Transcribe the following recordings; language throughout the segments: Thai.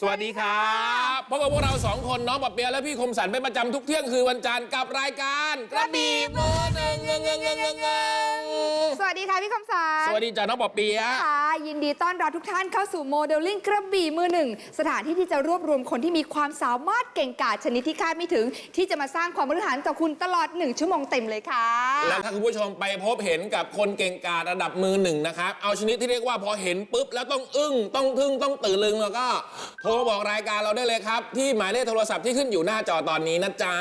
สวัสดีครับพบกับพวกเราสองคนน้องปะเปียและพี่คมสันเป็นประจำทุกเที่ยงคือวันจันทร์กับรายการกระบี่มือหนึ่งเงงเงงเงงเงงเงงสวัสดีค่ะพี่คำสารสวัสดีจ้าน้องปะเปียค่ะยินดีต้อนรับทุกท่านเข้าสู่โมเดลลิ่งกระบี่มือหนึ่งสถานที่ที่จะรวบรวมคนที่มีความสามารถเก่งกาจชนิดที่คาดไม่ถึง ที่จะมาสร้างความบริหารกับคุณตลอด 1 ชั่วโมงเต็มเลยค่ะแล้วถ้าคุณผู้ชมไปพบเห็นกับคนเก่งกาจระดับมือหนึ่งนะครับเอาชนิดที่เรียกว่าพอเห็นปุ๊บแล้วต้องอึ้งต้องทึ่งต้องตื่นลึงแล้วก็โทรมาบอกรายการเราได้เลยครับ ที่หมายเลขโทรศัพท์ที่ขึ้นอยู่หน้าจอตอนนี้นะจ๊ะ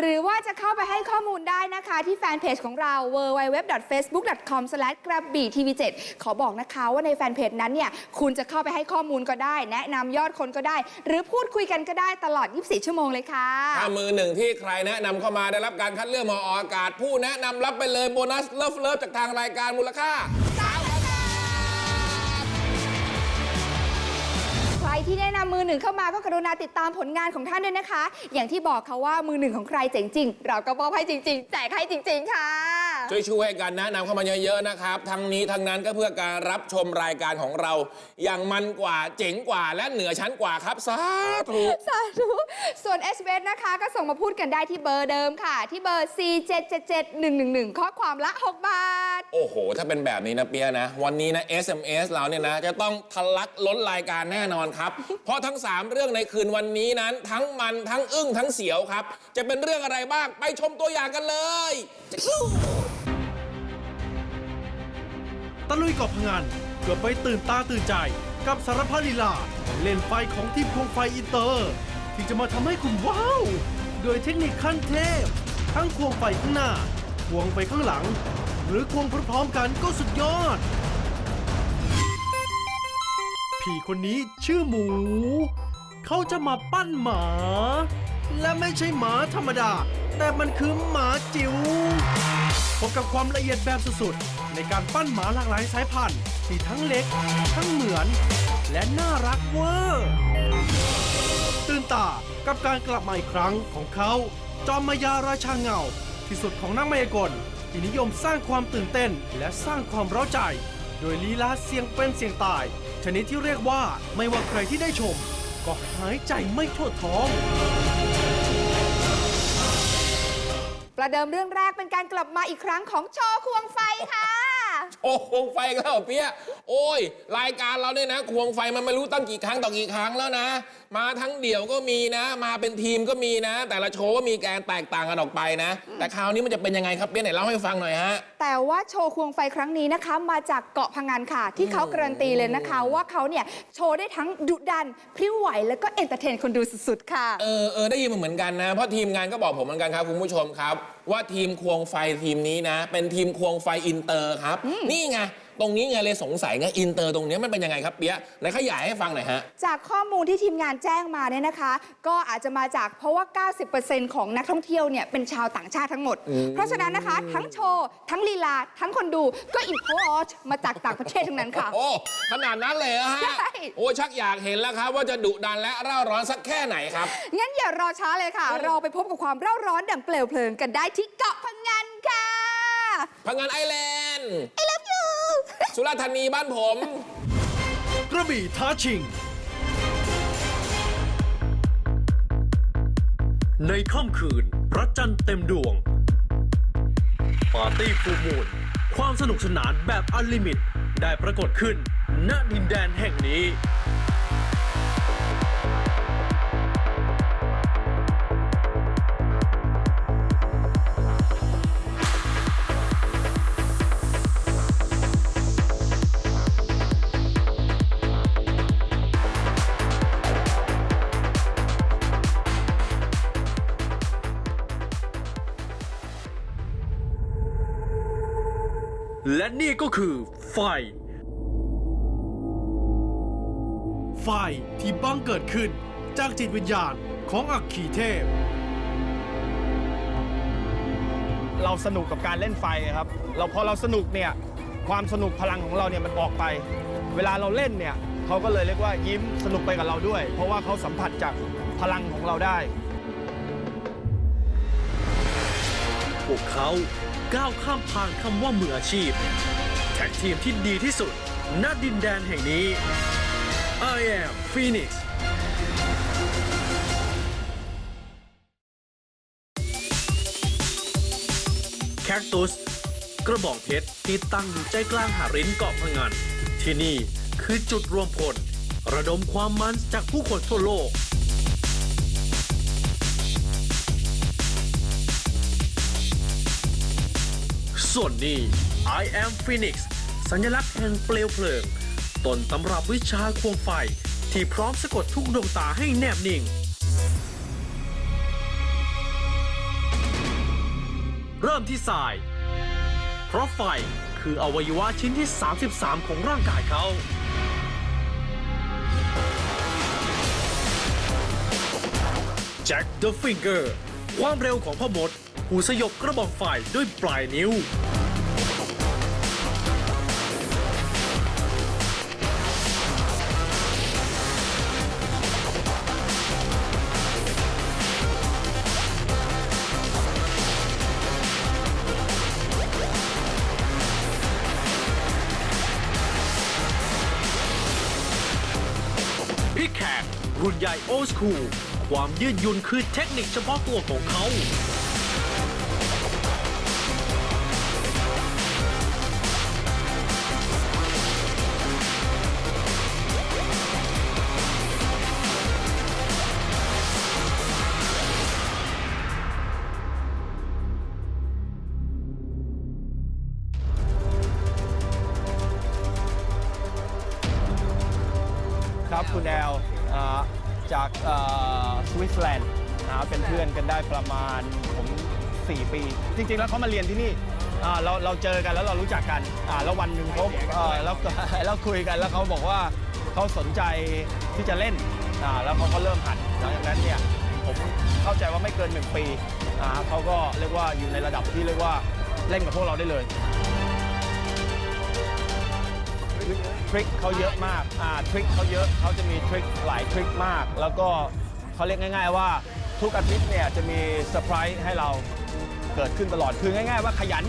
หรือว่าจะเข้าไปให้ข้อมูลได้นะคะ ที่แฟนเพจของเรา www.facebook.com กระบี่ทีวี7ขอบอกนะคะว่าในแฟนเพจนั้นเนี่ยคุณจะเข้าไปให้ข้อมูลก็ได้ แนะนำยอดคนก็ได้ หรือพูดคุยกันก็ได้ตลอด 24 ชั่วโมงเลยค่ะ ถ้ามือหนึ่งที่ใครแนะนำเข้ามาได้รับการคัดเลือกมาออกอากาศ ผู้แนะนำรับไปเลยโบนัสเลิฟเลิฟจากทางรายการมูลค่า ที่แนะนำมือหนึ่งเข้ามาก็กรุณาติดตามผลงานของท่านด้วยนะคะ อย่างที่บอกค่ะว่ามือหนึ่งของใครเจ๋งจริง เราก็มอบให้จริง ๆ แจกให้จริง ๆ ค่ะ ช่วยๆกันแนะนำเข้ามาเยอะๆนะครับ ทั้งนี้ทั้งนั้นก็เพื่อการรับชมรายการของเรา อย่างมันกว่าเจ๋งกว่าและเหนือชั้นกว่าครับสาธุ สาธุส่วน s อ s นะคะ ก็ส่งมาพูดกันได้ที่เบอร์เดิมค่ะ ที่เบอร์ 4777111 ข้อความละ 6 บาท โอ้โห ถ้าเป็นแบบนี้นะเปียนะ วันนี้นะ SMS เราเนี่ยนะ จะต้องทะลักล้นรายการแน่นอนครับ เพราะทั้ง 3 เรื่องในคืนวันนี้นั้น ทั้งมันทั้งอึ้งทั้งเสียวครับ จะเป็นเรื่องอะไรบ้าง ไปชมตัวอย่างกันเลย ลุยเกาะพงันเกือบไปตื่นตาตื่นใจ กับสารพัดลีลาเล่นไฟของทีมควงไฟอินเตอร์ ที่จะมาทำให้คุณว้าวโดยเทคนิคขั้นเทพ ทั้งควงไฟข้างหน้า ควงไปข้างหลัง หรือควงพร้อมๆกันก็สุดยอดพี่คนนี้ชื่อหมู เขาจะมาปั้นหมา และไม่ใช่หมาธรรมดา แต่มันคือหมาจิ๋ว พบกับความละเอียดแบบสุดๆ ในการปั้นหมาหลากหลายสายพันธุ์ที่ทั้งเล็ก ทั้งเหมือน และน่ารักเวอร์ตื่นตากับการกลับมาอีกครั้งของเขาจอมมายาราชาเงา ที่สุดของนักมายากลที่นิยมสร้างความตื่นเต้นและสร้างความเร้าใจ โดยลีลาเสียงเป็นเสียงตาย ชนิดที่เรียกว่าไม่ว่าใครที่ได้ชม ก็หายใจไม่ทั่วท้อง ประเดิมเรื่องแรกเป็นการกลับมาอีกครั้งของโชว์ควงไฟค่ะ โอ้ควงไฟอีกแล้วเหรอเปียโอ้ย รายการเราเนี่ยนะ ควงไฟมันไม่รู้ตั้งกี่ครั้งต่อกี่ครั้งแล้วนะ มาทั้งเดี่ยวก็มีนะ มาเป็นทีมก็มีนะ แต่ละโชว์ก็มีการแตกต่างกันออกไปนะ แต่คราวนี้มันจะเป็นยังไงครับเปียไหนเล่าให้ฟังหน่อยฮะ แต่ว่าโชว์ควงไฟครั้งนี้นะคะ มาจากเกาะพังงานค่ะ ที่เขาการันตีเลยนะคะ ว่าเขาเนี่ยโชว์ได้ทั้งดุดันพริ้วไหวแล้วก็เอนเตอร์เทนคนดูสุดๆค่ะ เออเออได้ยินมาเหมือนกันนะ เพราะทีมงานก็บอกผมเหมือนกันครับคุณผู้ชมครับว่าทีมควงไฟทีมนี้นะ เป็นทีมควงไฟอินเตอร์ครับ นี่ไง ตรงนี้ไงเลยสงสัยไงอินเตอร์ตรงเนี้ยมันเป็นยังไงครับเปียไหนขยายให้ฟังหน่อยฮะ จากข้อมูลที่ทีมงานแจ้งมาเนี่ยนะคะ ก็อาจจะมาจากเพราะว่า 90%ของนักท่องเที่ยวเนี่ยเป็นชาวต่างชาติทั้งหมด เพราะฉะนั้นนะคะ ทั้งโชว์ ทั้งลีลา ทั้งคนดูก็อิ p พอร์ตมาจากต่างประเทศทั้งนั้นค่ะ โอ้ขนาดนั้นเลยเหรอฮะ ใช่ โอ้ชักอยากเห็นแล้วครับ ว่าจะดุดันและเร่าร้อนสักแค่ไหนครับ งั้นอย่ารอช้าเลยค่ะ เราไปพบกับความเร่าร้อนดังเปลวเพลิงกันได้ที่เกาะพังงานค่ะ พังงานไอแลนด์ I love you สุราษฎร์ธานีบ้านผม กระบี่ท้าชิง ในค่ำคืนพระจันทร์เต็มดวง ปาร์ตี้ฟูมูล ความสนุกสนานแบบอันลิมิต ได้ปรากฏขึ้นณดินแดนแห่งนี้ นี่ก็คือไฟ ไฟที่บังเกิดขึ้นจากจิตวิญญาณของอัคคีเทพ เราสนุกกับการเล่นไฟครับ เราพอเราสนุกเนี่ยความสนุกพลังของเราเนี่ยมันออกไป เวลาเราเล่นเนี่ยเขาก็เลยเรียกว่ายิ้มสนุกไปกับเราด้วย เพราะว่าเขาสัมผัสจากพลังของเราได้ พวกเขา ก้าวข้ามผ่านคำว่ามืออาชีพ แท็กทีมที่ดีที่สุดณดินแดนแห่งนี้ I am Phoenix แคคตุส กระบอกเพชรที่ตั้งอยู่ใจกลางหาดรินเกาะพะงัน ที่นี่คือจุดรวมพล ระดมความมันจากผู้คนทั่วโลก ส่วนนี้ I am Phoenix สัญลักษณ์แห่งเปลวเพลิงต้นตำรับวิชาควงไฟ ที่พร้อมสะกดทุกดวงตาให้แนบนิ่ง เริ่มที่สาย เพราะไฟคืออวัยวะชิ้นที่ 33 ของร่างกายเขา แจ็คเดอะฟิงเกอร์ความเร็วของพ่อมด หูสยบกระบอกไฟด้วยปลายนิ้ว พี่แขกรุ่นใหญ่โอสคูลความยืดหยุ่นคือเทคนิคเฉพาะตัวของเขา ครับคุณแอลอ่าจากสวิตเซอร์แลนด์นะครับเป็นเพื่อนกันได้ประมาณผม4 ปี จริง ๆ แล้วเขามาเรียนที่นี่อ่าเราเราเจอกันแล้วเรารู้จักกันอ่าแล้ววันหนึ่งเขาเอ่อแล้วแล้วคุยกันแล้วเขาบอกว่าเขาสนใจที่จะเล่นอ่าแล้วเขาก็เริ่มหัดหลังจากนั้นเนี่ยผมเข้าใจว่าไม่เกิน 1 ปีอ่าเขาก็เรียกว่าอยู่ในระดับที่เรียกว่าเล่นกับพวกเราได้เลย ทริคเขาเยอะมากอ่าทริคเขาเยอะเขาจะมีทริคหลายทริคมาก แล้วก็เขาเรียกง่าย ๆ ว่าทุกอาทิตย์เนี่ยจะมีเซอร์ไพรส์ให้เราเกิดขึ้นตลอดคือง่าย ๆ ว่าขยัน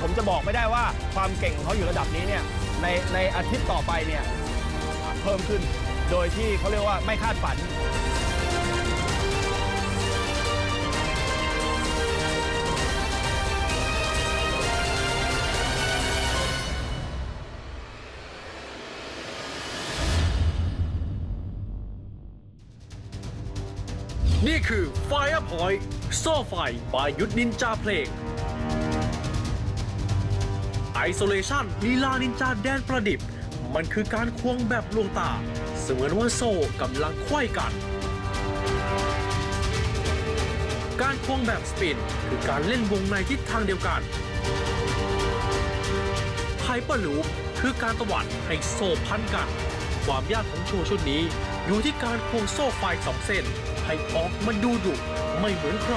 ผมจะบอกไม่ได้ว่าความเก่งของเขาอยู่ระดับนี้เนี่ยในในอาทิตย์ต่อไปเนี่ยเพิ่มขึ้น โดยที่เขาเรียกว่าไม่คาดฝัน นี่คือ Fire Point โซ่ไฟบายยุทธนินจาเพลง Isolation ลีลานินจาแดนประดิบ มันคือการควงแบบลวงตา เสมือนว่าโซ่กำลังไขว้กัน การควงแบบสปิน คือการเล่นวงในทิศทางเดียวกันไพเปอร์ลูปคือการตวัดให้โซ่พันกัน ความยากของโชว์ชุดนี้อยู่ที่การควงโซ่ไฟสองเส้น ให้ออกมาดูดุไม่เหมือนใคร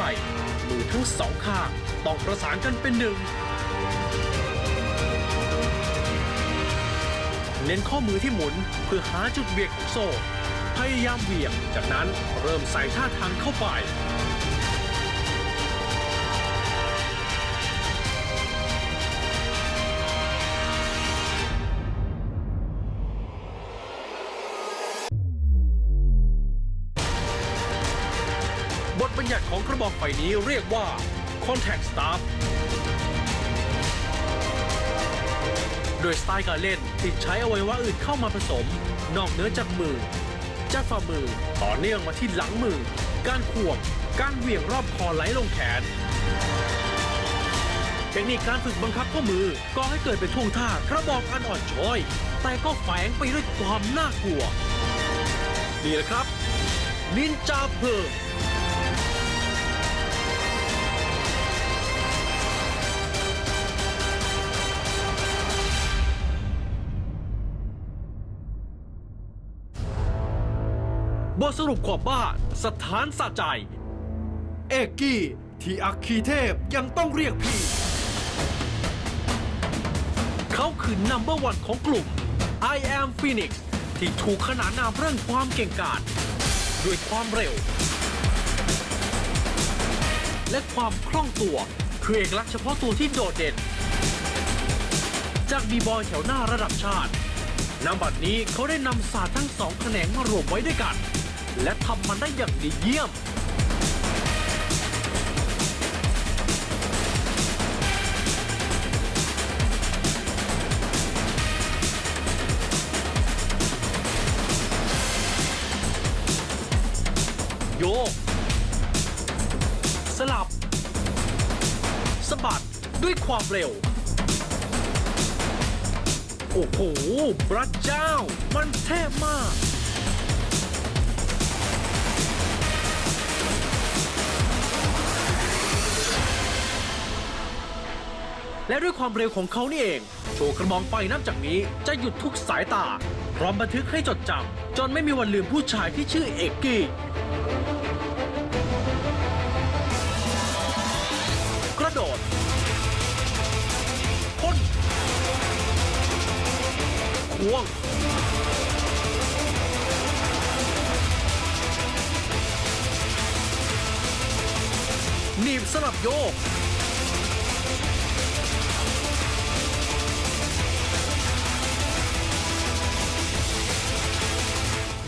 มือทั้งสองข้างต้องประสานกันเป็นหนึ่ง เน้นข้อมือที่หมุนเพื่อหาจุดเบี่ยงของโซ่ พยายามเบี่ยง จากนั้นเริ่มใส่ท่าทางเข้าไป กระบอกไฟนี้เรียกว่า Contact Staff โดยสไตล์การเล่นที่ใช้อวัยวะอื่นเข้ามาผสม นอกเหนือจากมือ จากฝ่ามือต่อเนื่องมาที่หลังมือ การควงการเหวี่ยงรอบคอไหลลงแขน เทคนิคการฝึกบังคับข้อมือก่อให้เกิดเป็นท่วงท่ากระบอกอันอ่อนช้อย แต่ก็แฝงไปด้วยความน่ากลัวนี่แหละครับนินจาเพิง บทสรุปความบ้าสถานสะใจ เอกกี้ ที่อัคคีเทพยังต้องเรียกพี่ เขาคือนัมเบอร์วันของกลุ่ม I am Phoenix ที่ถูกขนานนามเรื่องความเก่งกาจด้วยความเร็ว และความคล่องตัว คือเอกลักษณ์เฉพาะตัวที่โดดเด่น จากบีบอยแถวหน้าระดับชาตินบัดนี้เขาได้นำศาสตร์ทั้งสองแขนงมารวมไว้ด้วยกัน และทำมันได้อย่างดีเยี่ยม โยก สลับสะบัดด้วยความเร็ว โอ้โหพระเจ้า มันเทพมาก และด้วยความเร็วของเขานี่เอง โชว์กระบองไฟนับจากนี้จะหยุดทุกสายตา พร้อมบันทึกให้จดจำจนไม่มีวันลืมผู้ชายที่ชื่อเอกกี้กระโดดพ่นควง หนีบสลับโยก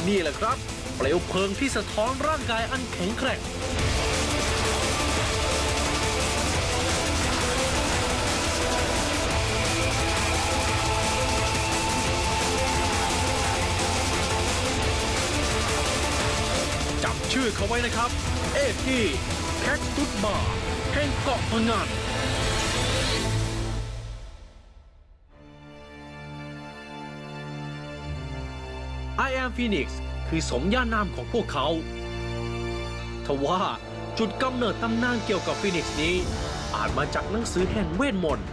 นี่แหละครับ เปลวเพลิงที่สะท้อนร่างกายอันแข็งแกร่งจำชื่อเขาไว้นะครับ เอกกี้แคทตุสบาร์แห่งเกาะพงัน I am Phoenix คือสมญานามของพวกเขา ทว่าจุดกำเนิดตำนานเกี่ยวกับฟีนิกซ์นี้ อาจมาจากหนังสือแห่งเวทมนต์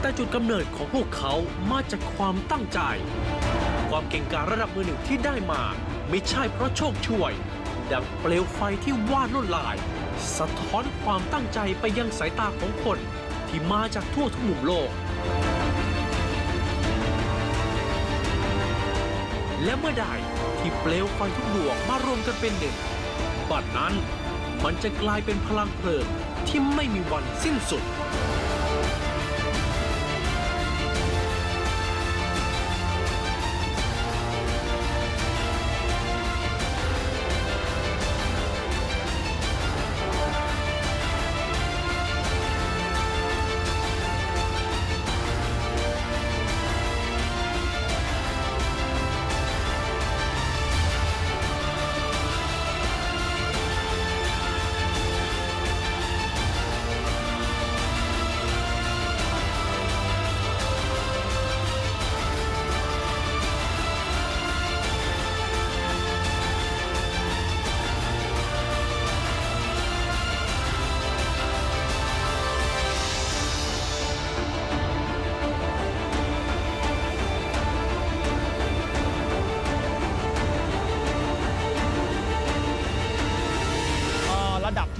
แต่จุดกำเนิดของพวกเขามาจากความตั้งใจ ความเก่งกาจระดับมือหนึ่งที่ได้มา ไม่ใช่เพราะโชคช่วย ดังเปลวไฟที่วาดลวดลาย สะท้อนความตั้งใจไปยังสายตาของคนที่มาจากทั่วทุกมุมโลก และเมื่อใดที่เปลวไฟทุกดวงมารวมกันเป็นหนึ่งบัดนั้นมันจะกลายเป็นพลังเพลิงที่ไม่มีวันสิ้นสุด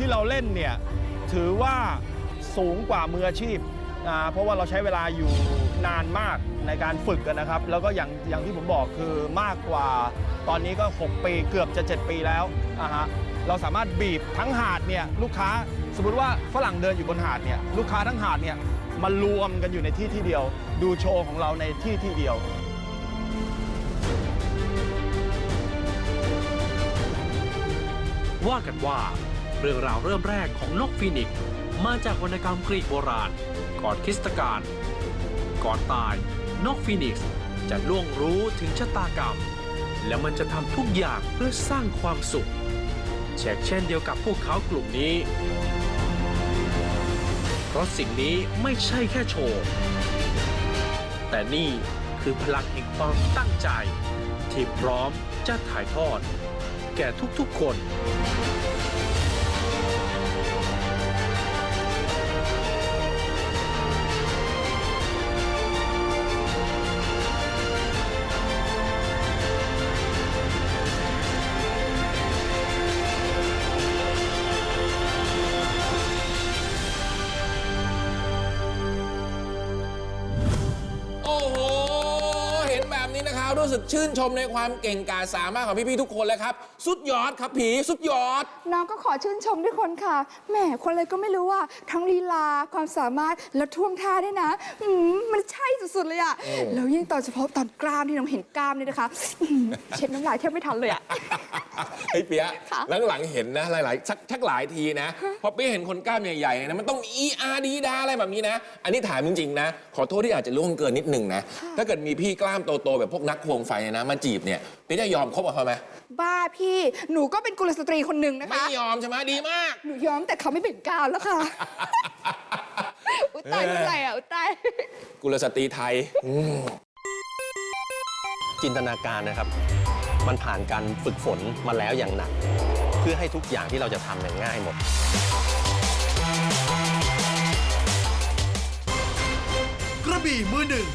ที่เราเล่นเนี่ยถือว่าสูงกว่ามืออาชีพอ่าเพราะว่าเราใช้เวลาอยู่นานมากในการฝึกกันนะครับ แล้วก็อย่างอย่างที่ผมบอกคือมากกว่าตอนนี้ก็ 6 ปีเกือบจะ 7 ปีแล้วอ่าฮะเราสามารถบีบทั้งหาดเนี่ยลูกค้าสมมติว่าฝรั่งเดินอยู่บนหาดเนี่ยลูกค้าทั้งหาดเนี่ยมารวมกันอยู่ในที่ที่เดียว ดูโชว์ของเราในที่ที่เดียว ว่ากันว่า เรื่องราวเริ่มแรกของนกฟีนิกซ์มาจากวรรณกรรมกรีกโบราณ ก่อนคริสตกาลก่อนตาย นกฟีนิกซ์จะล่วงรู้ถึงชะตากรรม และมันจะทำทุกอย่างเพื่อสร้างความสุขเช่นเช่นเดียวกับพวกเขากลุ่มนี้ เพราะสิ่งนี้ไม่ใช่แค่โชว์ แต่นี่คือพลังแห่งความตั้งใจ ที่พร้อมจะถ่ายทอด แก่ทุกๆคน แบบนี้นะครับรู้สึกชื่นชมในความเก่งกาจสามารถของพี่ๆทุกคนเลยครับ สุดยอดครับผีสุดยอด น้องก็ขอชื่นชมด้วยคนค่ะ แหม คนอะไรก็ไม่รู้ว่า ทั้งลีลา ความสามารถ และท่วงท่าด้วยนะอืมมันใช่สุดๆเลยอะแล้วยิ่งตอนเฉพาะตอนกล้ามที่น้องเห็นกล้ามนี่นะคะอื้อหือเช็ดน้ำลายแทบไม่ทันเลยอะ ไอ้เปียค่ะหลังๆเห็นนะหลายๆชักชักหลายทีนะ พอเปียเห็นคนกล้ามใหญ่ๆเนี่ยนะมันต้องมีอีอาร์ดีดาอะไรแบบนี้นะ อันนี้ถามจริงๆนะ ขอโทษที่อาจจะล่วงเกินนิดหนึ่งนะ ถ้าเกิดมีพี่กล้ามโตๆแบบพวกนักควงไฟเนี่ยนะมาจีบเนี่ยเปียจะยอมคบกับเขาไหมบ้าพี่หนูก็เป็นกุลสตรีคนหนึ่งนะไม่คะ ยอมใช่ไหมดีมาก หนูยอมแต่เขาไม่เป็นกาวแล้วค่ะ อุ้ยตายเมื่อไหร่อะอุ้ยตาย กุลสตรีไทย จินตนาการนะครับ มันผ่านการฝึกฝนมาแล้วอย่างหนัก เพื่อให้ทุกอย่างที่เราจะทำเนี่ยง่ายหมด กระบี่มือหนึ่ง